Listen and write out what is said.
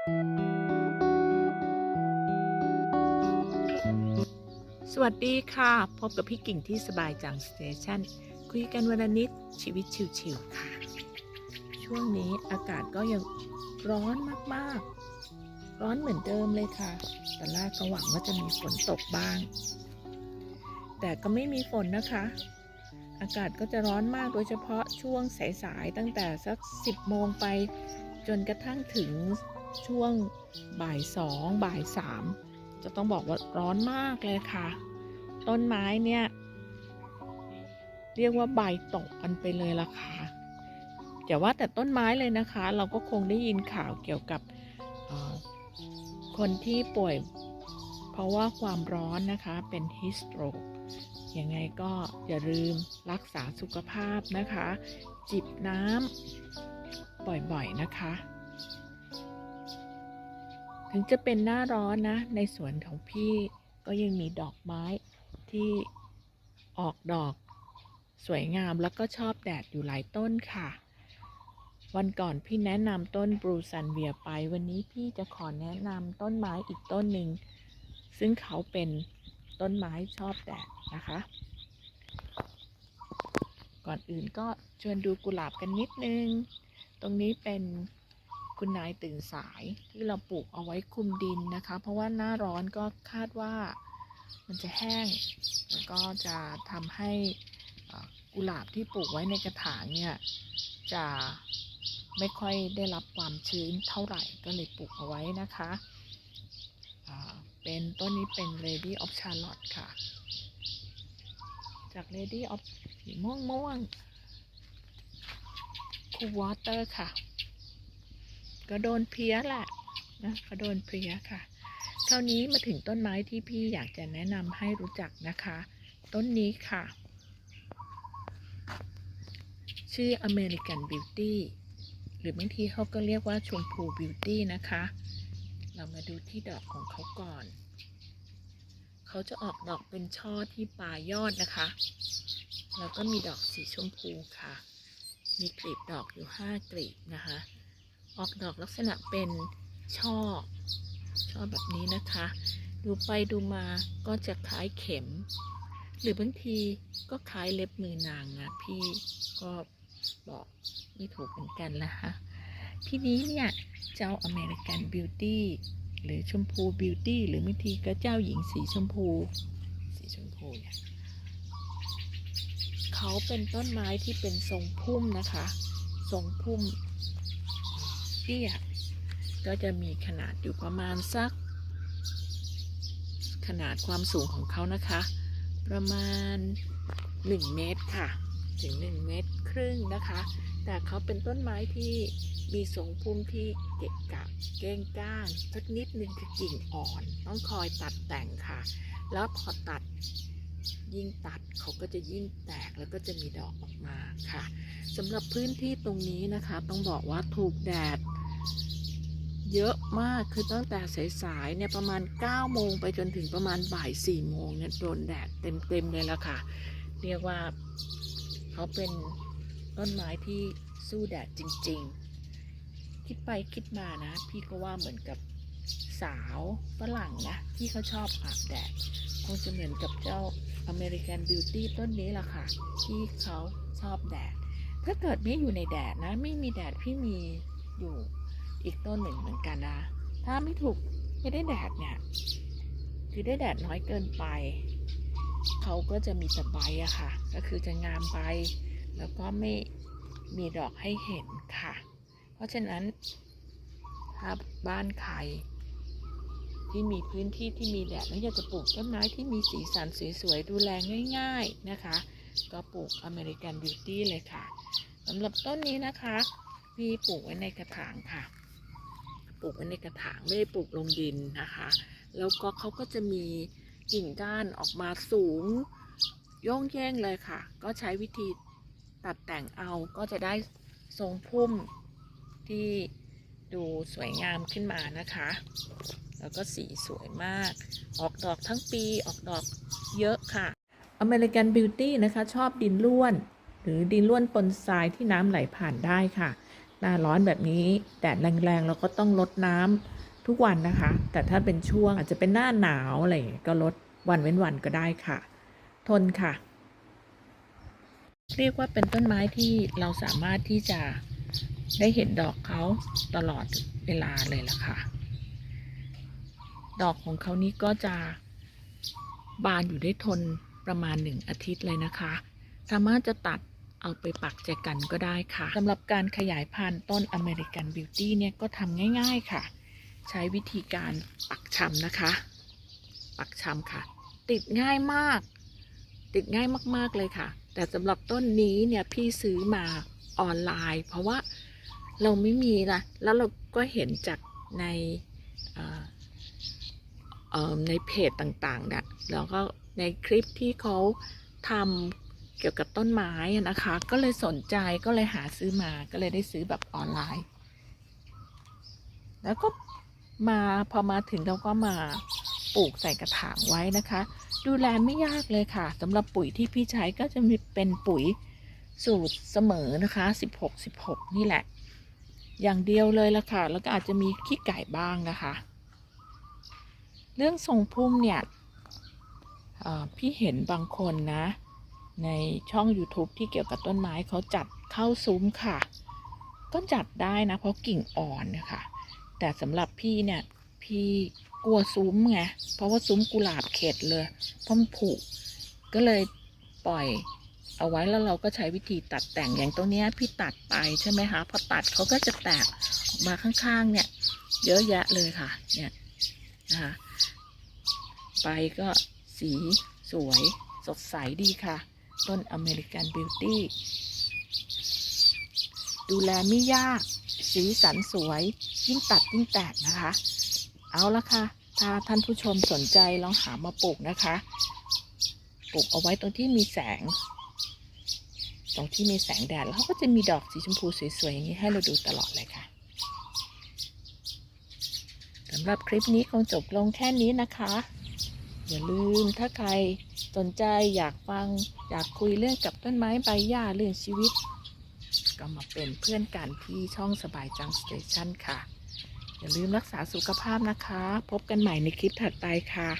สวัสดีค่ะ พบกับพี่กิ่งที่สบายจังสเตชันคุยกันวันนิดชีวิตชิวๆค่ะ ช่วงนี้อากาศก็ยังร้อนมากๆ ร้อนเหมือนเดิมเลยค่ะตอนแรกก็หวังว่าจะมีฝนตกบ้าง แต่ก็ไม่มีฝนนะคะ อากาศก็จะร้อนมากโดยเฉพาะช่วงสายๆตั้งแต่สัก 10 โมงไปจนกระทั่งถึง ช่วงบ่ายสองบ่ายสามจะต้องบอกว่าร้อนมากเลยค่ะ ต้นไม้เนี่ยเรียกว่าใบตกกันไปเลยล่ะค่ะอย่ว่าแต่ต้นไม้เลยนะคะ เราก็คงได้ยินข่าวเกี่ยวกับคนที่ป่วยเพราะว่าความร้อนนะคะเป็นฮิสโตรกยังไงก็อย่าลืมรักษาสุขภาพนะคะ จิบน้ำบ่อยๆนะคะ ถึงจะเป็นหน้าร้อนนะ ในสวนของพี่ก็ยังมีดอกไม้ที่ออกดอกสวยงามแล้วก็ชอบแดดอยู่หลายต้นค่ะ วันก่อนพี่แนะนำต้นบรูซันเวียไป วันนี้พี่จะขอแนะนำต้นไม้อีกต้นหนึ่ง ซึ่งเขาเป็นต้นไม้ชอบแดดนะคะ ก่อนอื่นก็ชวนดูกุหลาบกันนิดนึง ตรงนี้เป็น คุณนายตื่นสายที่เราปลูกเอาไว้คุมดินนะคะ เพราะว่าหน้าร้อนก็คาดว่ามันจะแห้งแล้วก็จะทำให้กุหลาบที่ปลูกไว้ในกระถางเนี่ยจะไม่ค่อยได้รับความชื้นเท่าไหร่ก็เลยปลูกเอาไว้นะคะเป็นต้นนี้เป็น Lady of Charlotte ค่ะ จาก Lady of สีม่วงม่วง Cool Water ค่ะ ก็โดนเพี้ยแหละนะก็โดนเพี้ยค่ะครานี้มาถึงต้นไม้ที่พี่อยากจะแนะนำให้รู้จักนะคะ ต้นนี้ค่ะ ชื่อ American Beauty หรือบางทีเขาก็เรียกว่าชมพู Beauty นะคะ เรามาดูที่ดอกของเขาก่อนเขาจะออกดอกเป็นช่อที่ปลายยอดนะคะ แล้วก็มีดอกสีชมพูค่ะ มีกลีบดอกอยู่5กลีบนะคะ ออกดอกลักษณะเป็นช่อ ช่อแบบนี้นะคะ ดูไปดูมาก็จะคล้ายเข็ม หรือบางทีก็คล้ายเล็บมือนางนะพี่ก็บอกไม่ถูกเหมือนกันละฮะทีนี้เนี่ย เจ้าอเมริกันบิวตี้หรือชมพูบิวตี้หรือบางทีก็เจ้าหญิงสีชมพู สีชมพูเนี่ยเขาเป็นต้นไม้ที่เป็นทรงพุ่มนะคะ ทรงพุ่ม ตี้ยก็จะมีขนาดอยู่ประมาณสัก ขนาดความสูงของเขานะคะ ประมาณ 1 เมตรค่ะ ถึง 1 เมตรครึ่งนะคะ แต่เขาเป็นต้นไม้ที่มีทรงพุ่มที่เกะกะเก้งก้างสักนิดนึงคือกิ่งอ่อน ต้องคอยตัดแต่งค่ะ แล้วพอตัดยิ่งตัดเขาก็จะยิ่งแตกแล้วก็จะมีดอกออกมาค่ะสำหรับพื้นที่ตรงนี้นะคะ ต้องบอกว่าถูกแดด เยอะมากคือตั้งแต่สายๆเนี่ยประมาณ 9 โมงไปจนถึงประมาณบ่าย4โมงเนี่ยโดนแดดเต็มๆเลยละค่ะ เรียกว่าเขาเป็นต้นไม้ที่สู้แดดจริง ๆ คิดไปคิดมานะ พี่ก็ว่าเหมือนกับสาวฝรั่งนะ ที่เขาชอบอาบแดดคงจะเหมือนกับเจ้า American Beauty ต้นนี้ละค่ะ ที่เขาชอบแดด ถ้าเกิดไม่อยู่ในแดดนะ ไม่มีแดดพี่มีอยู่ อีกต้นหนึ่งเหมือนกันนะ ถ้าไม่ถูกไม่ได้แดดเนี่ย คือได้แดดน้อยเกินไป เขาก็จะมีแต่ใบอะค่ะ ก็คือจะงามใบ แล้วก็ไม่มีดอกให้เห็นค่ะ เพราะฉะนั้นถ้าบ้านใครที่มีพื้นที่ที่มีแดดแล้วอยากจะปลูกต้นไม้ที่มีสีสันสวยๆ ดูแลง่ายๆนะคะ ก็ปลูกอเมริกันบิวตี้เลยค่ะสำหรับต้นนี้นะคะ พี่ปลูกไว้ในกระถางค่ะ ปลูกไว้ในกระถางไม่ได้ปลูกลงดินนะคะ แล้วก็เขาก็จะมีกิ่งก้านออกมาสูงโย่งแย่งเลยค่ะ ก็ใช้วิธีตัดแต่งเอาก็จะได้ทรงพุ่มที่ดูสวยงามขึ้นมานะคะ แล้วก็สีสวยมาก ออกดอกทั้งปีออกดอกเยอะค่ะ American Beauty นะคะ ชอบดินร่วน หรือดินร่วนปนทรายที่น้ำไหลผ่านได้ค่ะ หน้าร้อนแบบนี้แดดแรงๆเราก็ต้องลดน้ำทุกวันนะคะ แต่ถ้าเป็นช่วงอาจจะเป็นหน้าหนาวอะไรก็ลดวันเว้นวันก็ได้ค่ะ ทนค่ะ เรียกว่าเป็นต้นไม้ที่เราสามารถที่จะได้เห็นดอกเขาตลอดเวลาเลยล่ะค่ะ ดอกของเขานี้ก็จะบานอยู่ได้ทนประมาณหนึ่งอาทิตย์เลยนะคะ สามารถจะตัด เอาไปปักแจกันก็ได้ค่ะสำหรับการขยายพันธุ์ต้นอเมริกันบิวตี้เนี่ยก็ทำง่าย ๆค่ะ ใช้วิธีการปักชำนะคะ ปักชำค่ะ ติดง่ายมาก ติดง่ายมากๆเลยค่ะ แต่สำหรับต้นนี้เนี่ยพี่ซื้อมาออนไลน์ เพราะว่าเราไม่มีนะแล้วเราก็เห็นจากในในเพจต่างๆเนี่ยแล้วก็ในคลิปที่เขาทำ เกี่ยวกับต้นไม้นะคะ ก็เลยสนใจก็เลยหาซื้อมาก็เลยได้ซื้อแบบออนไลน์ แล้วก็มาพอมาถึงเราก็มาปลูกใส่กระถางไว้นะคะ ดูแลไม่ยากเลยค่ะสำหรับปุ๋ยที่พี่ใช้ก็จะมีเป็นปุ๋ยสูตรเสมอนะคะ 16 16 นี่แหละ อย่างเดียวเลยละค่ะ แล้วก็อาจจะมีขี้ไก่บ้างนะคะ เรื่องทรงพุ่มเนี่ยพี่เห็นบางคนนะ ในช่อง YouTube ที่เกี่ยวกับต้นไม้เขาจัดเข้าซุ้มค่ะ ก็จัดได้นะ เพราะกิ่งอ่อนนะคะแต่สำหรับพี่เนี่ยพี่กลัวซุ้มไงเพราะว่าซุ้มกุหลาบเข็ดเลยเพราะมันผุก็เลยปล่อยเอาไว้แล้วเราก็ใช้วิธีตัดแต่งอย่างตรงนี้พี่ตัดไปใช่ไหมคะพอตัดเขาก็จะแตกออกมาข้างๆ เนี่ย เยอะแยะเลยค่ะ เนี่ยนะคะใบก็สีสวยสดใสดีค่ะ ต้นอเมริกันบิวตี้ ดูแลไม่ยาก สีสันสวย ยิ่งตัดยิ่งแตกนะคะ เอาละค่ะ ถ้าท่านผู้ชมสนใจลองหามาปลูกนะคะ ปลูกเอาไว้ตรงที่มีแสง ตรงที่มีแสงแดด แล้วเขาก็จะมีดอกสีชมพูสวยๆอย่างนี้ให้เราดูตลอดเลยค่ะสำหรับคลิปนี้คงจบลงแค่นี้นะคะ อย่าลืมถ้าใครสนใจอยากฟัง อยากคุยเรื่องกับต้นไม้ใบหญ้าเรื่องชีวิต ก็มาเป็นเพื่อนกันที่ช่องสบายจังสเตชันค่ะ อย่าลืมรักษาสุขภาพนะคะ พบกันใหม่ในคลิปถัดไปค่ะ